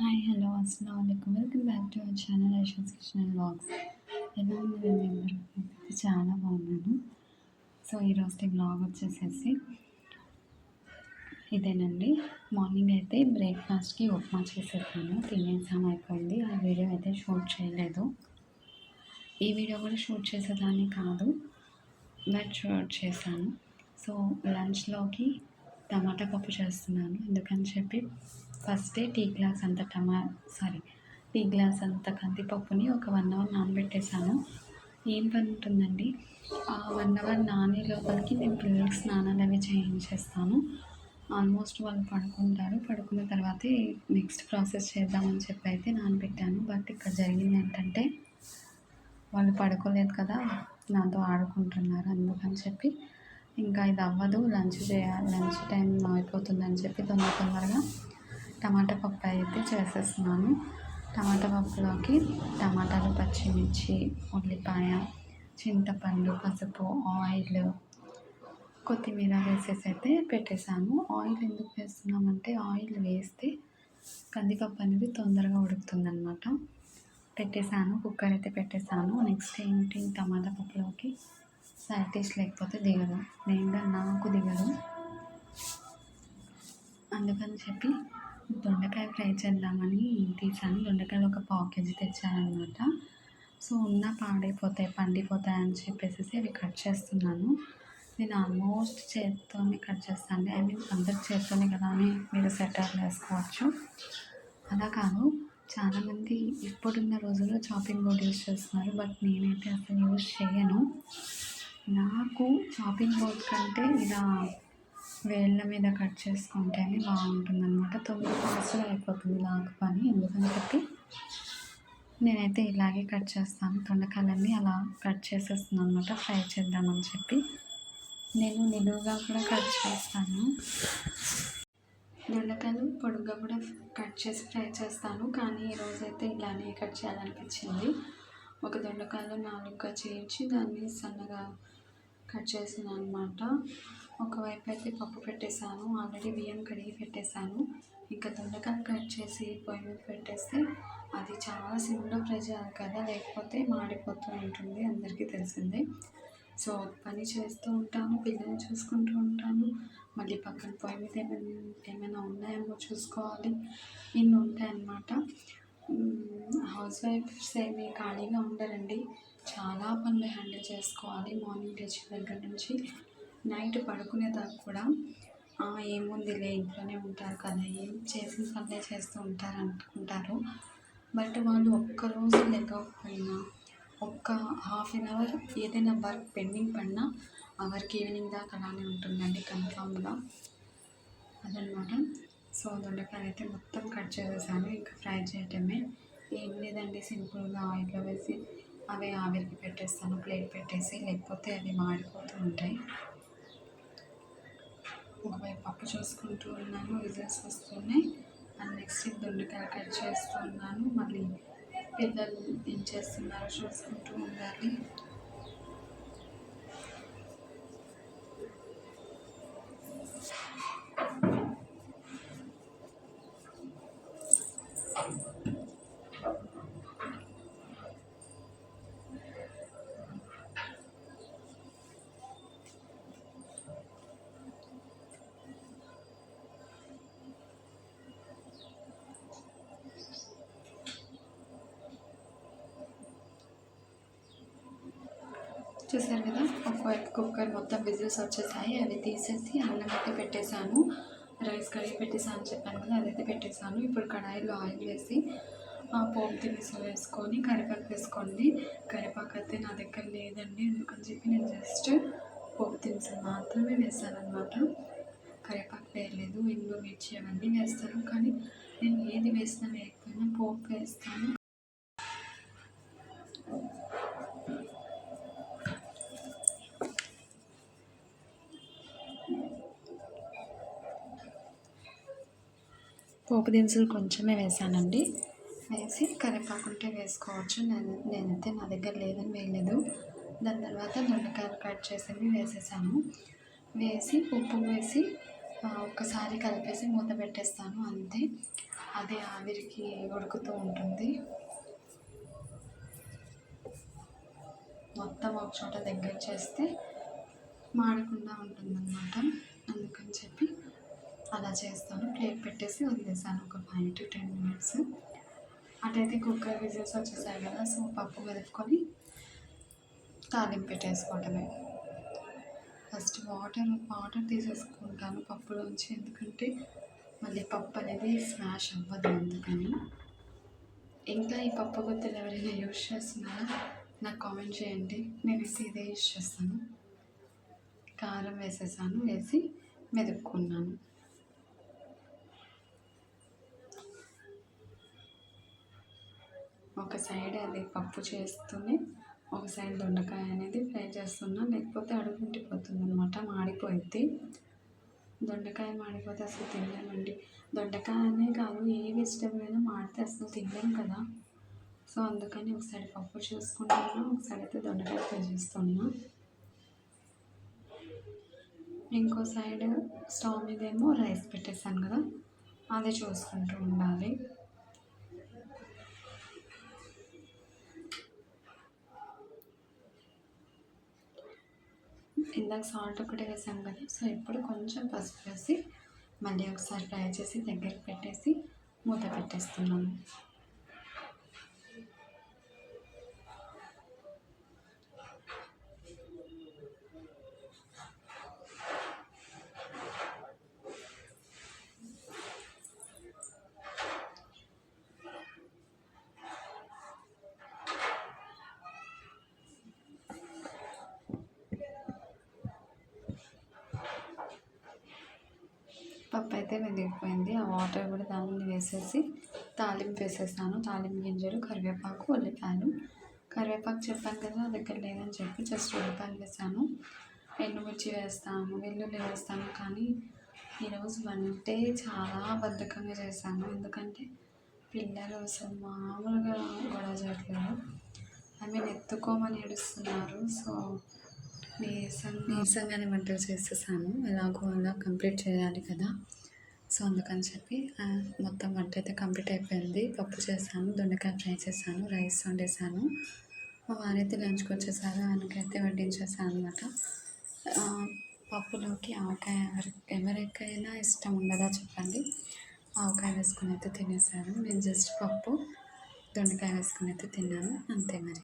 Hi hello అస్సలం అయికం welcome back to our channel Aisha's kitchen and blogs ఎలా ఉన్నారు అందరూ? చాలా బాగున్నాను. సో ఈరోజు బ్లాగ్ వచ్చేసేసి ఇదేనండి. మార్నింగ్ అయితే బ్రేక్ఫాస్ట్కి ఉప్మా చేసేసాను. తినేసాం అయిపోయింది. ఆ వీడియో అయితే షూట్ చేయలేదు. ఈ వీడియో కూడా షూట్ చేసేదాన్ని కాదు. బట్ షూట్ చేశాను. సో లంచ్లోకి టమాటా పప్పు చేస్తున్నాను. ఎందుకని చెప్పి ఫస్టే టీ గ్లాస్ అంత టమా సారీ టీ గ్లాస్ అంత కందిపప్పుని ఒక వన్ అవర్ నానబెట్టేసాను ఏం పని ఉంటుందండి ఆ వన్ అవర్ నానే లోపలికి నేను పిల్లలకి స్నానాలు అవి చేయించేస్తాను. ఆల్మోస్ట్ వాళ్ళు పడుకుంటారు. పడుకున్న తర్వాతే నెక్స్ట్ ప్రాసెస్ చేద్దామని చెప్పి అయితే నానబెట్టాను. బట్ ఇక్కడ జరిగింది ఏంటంటే వాళ్ళు పడుకోలేదు కదా నాతో ఆడుకుంటున్నారు అందుకని చెప్పి. ఇంకా ఇది అవ్వదు. లంచ్ చేయాలి. లంచ్ టైం అయిపోతుందని చెప్పి తొందర తొందరగా టమాటా పప్పు అయితే చేసేస్తున్నాను. టమాటా పప్పులోకి టమాటాలు పచ్చిమిర్చి ఉల్లిపాయ చింతపండు పసుపు ఆయిల్ కొత్తిమీర వేసేసి అయితే పెట్టేశాను. ఆయిల్ ఎందుకు వేస్తున్నామంటే ఆయిల్ వేస్తే కందిపప్పు అనేది తొందరగా ఉడుకుతుందనమాట పెట్టేశాను కుక్కర్ అయితే పెట్టేశాను. నెక్స్ట్ ఏంటి? టమాటా పప్పులోకి సైడ్ డిష్ లేకపోతే దిగదు. మెయిన్గా నాకు దిగదు. అందుకని చెప్పి దొండకాయ ఫ్రై చేద్దామని తీసాను. దొండకాయలు ఒక పావు కేజీ తెచ్చానమాట సో ఉన్న పాడైపోతాయి పండిపోతాయి అని చెప్పేసి అవి కట్ చేస్తున్నాను. నేను ఆల్మోస్ట్ చేత్తోనే కట్ చేస్తాను ఐ మీన్ అందరి చేత్తోనే కదా అని మీరు సెటర్ వేసుకోవచ్చు అలా కాదు. చాలామంది ఇప్పుడున్న రోజుల్లో చాపింగ్ బోర్డ్ యూజ్ చేస్తున్నారు. బట్ నేనైతే అసలు యూజ్ చేయను. నాకు చాపింగ్ బోర్డ్ కంటే ఇలా వేళ్ళ మీద కట్ చేసుకుంటేనే బాగుంటుంది అనమాట తొమ్మిది ఫాస్ట్గా అయిపోతుంది లాగు పని. ఎందుకని చెప్పి నేనైతే ఇలాగే కట్ చేస్తాను. తొండకాయలన్నీ అలా కట్ చేసేస్తున్నాను అనమాట ఫ్రై చేద్దామని చెప్పి నేను నిలువుగా కూడా కట్ చేస్తాను. దొండకాయలు పొడుగ్గా కూడా కట్ చేసి ఫ్రై చేస్తాను. కానీ ఈరోజైతే ఇలానే కట్ చేయాలనిపించింది. ఒక దొండకాయలు నాలుగుగా చేర్చి దాన్ని సన్నగా కట్ చేసాను అనమాట ఒకవైపు అయితే పప్పు పెట్టేశాను. ఆల్రెడీ బియ్యం కడిగి పెట్టేశాను. ఇంకా దొండకాయ కట్ చేసి పొయ్యి మీద పెట్టేస్తే అది చాలా సిమ్లో ఫ్రై చేయాలి కదా లేకపోతే మాడిపోతూ ఉంటుంది అందరికీ తెలిసిందే. సో పని చేస్తూ ఉంటాను పిల్లల్ని చూసుకుంటూ ఉంటాను. మళ్ళీ పక్కన పొయ్యి మీద ఏమైనా ఏమైనా ఉన్నాయేమో చూసుకోవాలి. ఇన్ని ఉంటాయన్నమాట. హౌస్ వైఫ్స్ ఏమి ఖాళీగా ఉండరండి. చాలా పనులు హ్యాండిల్ చేసుకోవాలి మార్నింగ్ లేచిన దగ్గర నుంచి. నైట్ పడుకునేదాకా కూడా ఏముందిలే ఇంట్లోనే ఉంటారు కదా ఏం చేసిన పనులే చేస్తూ ఉంటారు అనుకుంటారు బట్ వాళ్ళు ఒక్కరోజు లేకపోయినా ఒక్క హాఫ్ అన్ అవర్ ఏదైనా వర్క్ పెండింగ్ పడినా అవర్కి ఈవినింగ్ దాకా అలానే ఉంటుందండి కన్ఫామ్గా అదనమాట. సో దొండకాయలు అయితే మొత్తం కట్ చేసేసాను. ఇంకా ఫ్రై చేయటమే. ఏం లేదండి సింపుల్గా ఆయిల్లో వేసి అవి ఆవిరికి పెట్టేస్తాను ప్లేట్ పెట్టేసి లేకపోతే అవి మాడిపోతూ ఉంటాయి. ఒకవైపు పప్పు చూసుకుంటూ ఉన్నాను విజిల్స్ వస్తున్నాయి. అండ్ నెక్స్ట్ దొండకాయ కట్ చేస్తూ ఉన్నాను. మళ్ళీ పిల్లలు ఏం చేస్తున్నారో చూసుకుంటూ ఉండాలి. చూసారు కదా? ఒక కుక్కర్ మొత్తం విజిల్స్ వచ్చేసాయి అవి తీసేసి అన్నం అయితే పెట్టేశాను. రైస్ కడిగి పెట్టేసాను అని చెప్పాను కదా అదైతే పెట్టేశాను. ఇప్పుడు కడాయిలో ఆయిల్ వేసి ఆ పోపు దినుసులు వేసుకొని కరివేపాకు వేసుకోండి. కరివేపాకు అయితే నా దగ్గర లేదండి ఎందుకని చెప్పి నేను జస్ట్ పోపు దినుసులు మాత్రమే వేసాను అనమాట కరివేపాకు వేయలేదు ఎండు మిర్చి అవన్నీ వేస్తాను. కానీ నేను ఏది వేసినా వేయకపోయినా పోపు వేస్తాను. పోపు దినుసులు కొంచెమే వేసానండి. వేసి కరివేపాకు ఉంటే వేసుకోవచ్చు. నేను నేనైతే నా దగ్గర లేదని వేయలేదు. దాని తర్వాత దొండకాయలు కట్ చేసి వేసేసాను. వేసి ఉప్పు వేసి ఒక్కసారి కలిపేసి మూత పెట్టేస్తాను. అంతే. అది ఆవిరికి ఉడుకుతూ ఉంటుంది. మొత్తం ఒక చోట దగ్గర చేస్తే మాడకుండా ఉంటుందన్నమాట. అందుకని చెప్పి అలా చేస్తాను. ప్లేట్ పెట్టేసి వదిలేసాను ఒక ఫైవ్ టు టెన్ మినిట్స్. అటైతే కుక్కర్ విజిల్స్ వచ్చేసాయి కదా సో పప్పు కలుపుకొని తాలింపు పెట్టేసుకోవటమే ఫస్ట్ వాటర్ వాటర్ తీసేసుకుంటాను పప్పులోంచి ఎందుకంటే మళ్ళీ పప్పు అనేది స్మాష్ అవ్వదు అందుకని. ఇంకా ఈ పప్పు గుత్తులు ఎవరైనా యూజ్ చేస్తున్నారా? నాకు కామెంట్ చేయండి. నేనైతే ఇదే యూజ్ చేస్తాను. కారం వేసేసాను వేసి మెదుపుకున్నాను. ఒక సైడ్ అది పప్పు చేస్తూనే ఒక సైడ్ దొండకాయ అనేది ఫ్రై చేస్తున్నా లేకపోతే అడుగు ఉండిపోతుంది అనమాట మాడిపోయింది దొండకాయ మాడిపోతే అసలు తినలేమండి. దొండకాయ అనే కాదు ఏ వెజిటబుల్ అయినా మాడితే అసలు తినలేము కదా. సో అందుకని ఒకసారి పప్పు చూసుకుంటున్నా ఒకసారి అయితే దొండకాయ ఫ్రై చేస్తున్నా. ఇంకో సైడ్ స్టవ్ మీద ఏమో రైస్ పెట్టేసాను కదా అదే చూసుకుంటూ ఉండాలి. ఇందాక సాల్ట్ ఒకటే వేసాం కదా సో ఇప్పుడు కొంచెం పసుపు వేసి మళ్ళీ ఒకసారి ఫ్రై చేసి దగ్గరికి పెట్టేసి మూత పెట్టేస్తున్నాము పప్పు అయితే వెదిగిపోయింది ఆ వాటర్ కూడా దానిని వేసేసి తాలింపు వేసేసాను. తాలింపు గింజలు కరివేపాకు ఉల్లిపాయలు. కరివేపాకు చెప్పాను కదా దగ్గర లేదని చెప్పి జస్ట్ ఉల్లిపాయలు వేసాను. ఎండుమిర్చి వేస్తాను వెల్లుల్లి వేస్తాను. కానీ ఈరోజు వంటే చాలా బద్ధకంగా చేశాను. ఎందుకంటే పిల్లలు అసలు మామూలుగా గొడవ చేయట్లేదు. ఐ మీన్ ఎత్తుకోమని ఏడుస్తున్నారు. సో నీరసం నీరసంగానే వంటలు చేసేసాను. ఎలాగో అలా కంప్లీట్ చేయాలి కదా. సో అందుకని చెప్పి మొత్తం వంట అయితే కంప్లీట్ అయిపోయింది. పప్పు చేశాను దొండకాయ ఫ్రై చేశాను రైస్ వండేసాను మా వారైతే లంచ్కి వచ్చేసారు ఆయనకైతే వడ్డించేసాను అనమాట పప్పులోకి ఆవకాయ ఎవరి ఎవరికైనా ఇష్టం ఉండదా చెప్పండి. ఆవకాయ వేసుకుని అయితే తినేసారు నేను జస్ట్ పప్పు దొండకాయ వేసుకుని అయితే తిన్నాను. అంతే మరి.